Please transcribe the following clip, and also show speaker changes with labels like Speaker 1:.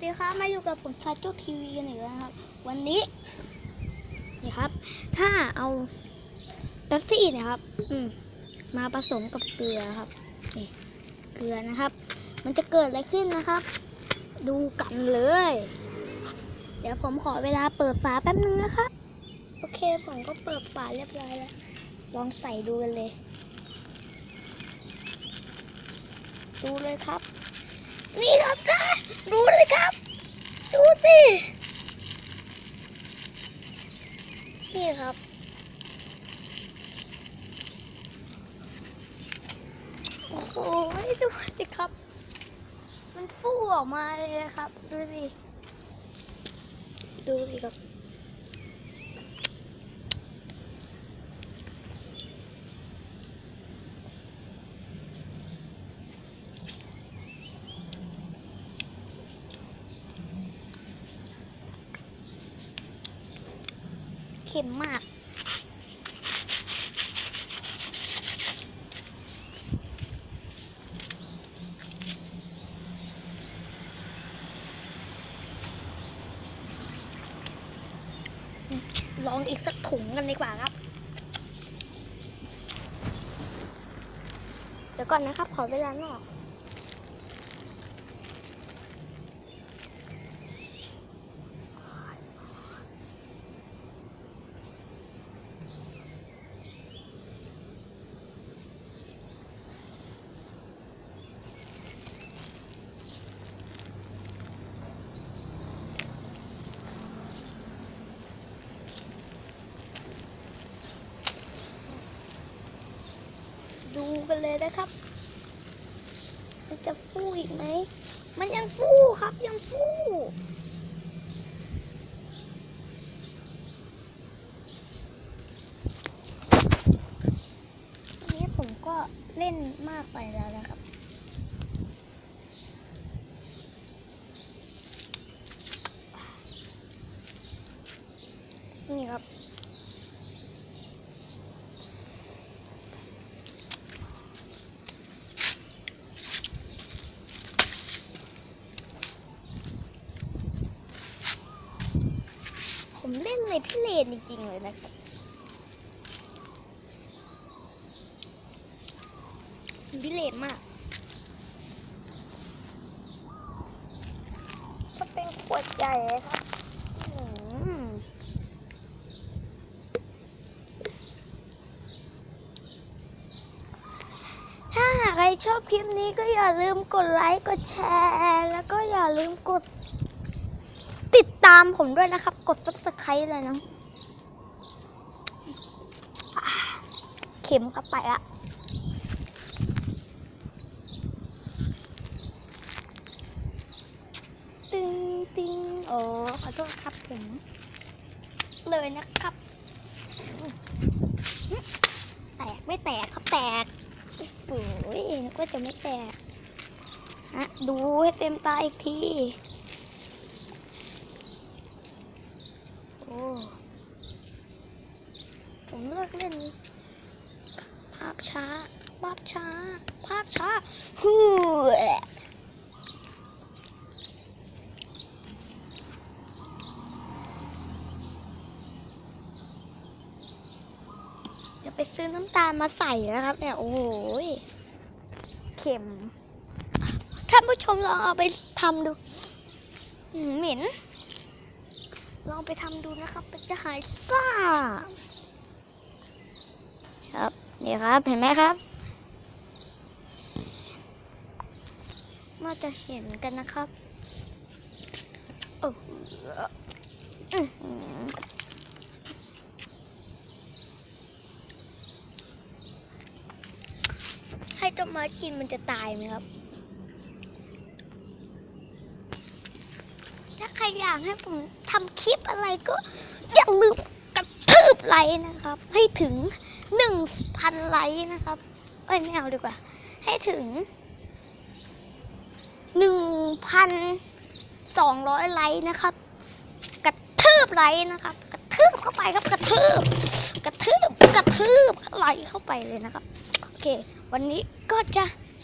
Speaker 1: สดีครับมาอยู่กับผมชาจุทีวีกันอีกแล้วนะครับ วันนี้นี่ครับ ถ้าเอาเป๊ปซี่นะครับ อืมมาผสมกับเกลือครับนี่เกลือนะครับ มันจะเกิดอะไรขึ้นนะครับ ดูกันเลย เดี๋ยวผมขอเวลาเปิดฝาแป๊บนึงนะครับโอเคผมก็เปิดฝาเรียบร้อยแล้ว ลองใส่ดูกันเลย ดูเลยครับ นี่ครับนะดูเลยครับ ดูสินี่ครับโอ้โหดูสิครับ มันฟูออกมาเลยนะครับ ดูสิ ดูสิครับ เค็มมาก ลองอีกสักถุงกันดีกว่าครับ เดี๋ยวก่อนนะครับ ขอเวลาหน่อยดู กันเลยนะครับ มันจะฟูอีกไหม มันยังฟูครับยังฟูอันนี้ผมก็เล่นมากไปแล้วนะครับนี่ครับ เล่นในพิเรนจริงๆเลยนะครับพิเรนมากถ้าเป็นขวดใหญ่ครับถ้าหากใครชอบคลิปนี้ก็อย่าลืมกดไลค์ กดแชร์ แล้วก็อย่าลืมกด ติดตามผมด้วยนะครับ กด subscribe เลยนะอ่าเข็มเข้าไปอะตึงตึงโอ้ขอโทษครับผม เลยนะครับ แตกไม่แตกครับแตกโอ้ยกว่าจะไม่แตกฮะดูให้เต็มตาอีกที โอ้ผมเลิกเล่น ภาพช้า ภาพช้า ภาพช้าฮู้จะไปซื้อน้ำตาลมาใส่แล้วครับ เนี่ย โอ้โหยเข็มท่านผู้ชมลองเอาไปทำดูอืมเหม็น ลองไปทำดูนะครับ มันจะหายซ่า ครับนี่ครับเห็นไหมครับน่าจะเห็นกันนะครับโอ้โหอื้อหือให้เจ้ามากินมันจะตายไหมครับ ถ้า ใครอยากให้ผมทำคลิปอะไรก็อย่าลืมกระทืบไลค์นะครับ ให้ถึงหนึ่งพันไลค์นะครับ เอ้ยไม่เอาดีกว่า ให้ถึงหนึ่งพันสองร้อยไลค์นะครับ กระทืบไลค์นะครับ กระทืบเข้าไปครับ กระทืบ กระทืบ กระทืบไลค์เข้าไปเลยนะครับ โอเค วันนี้ก็จะ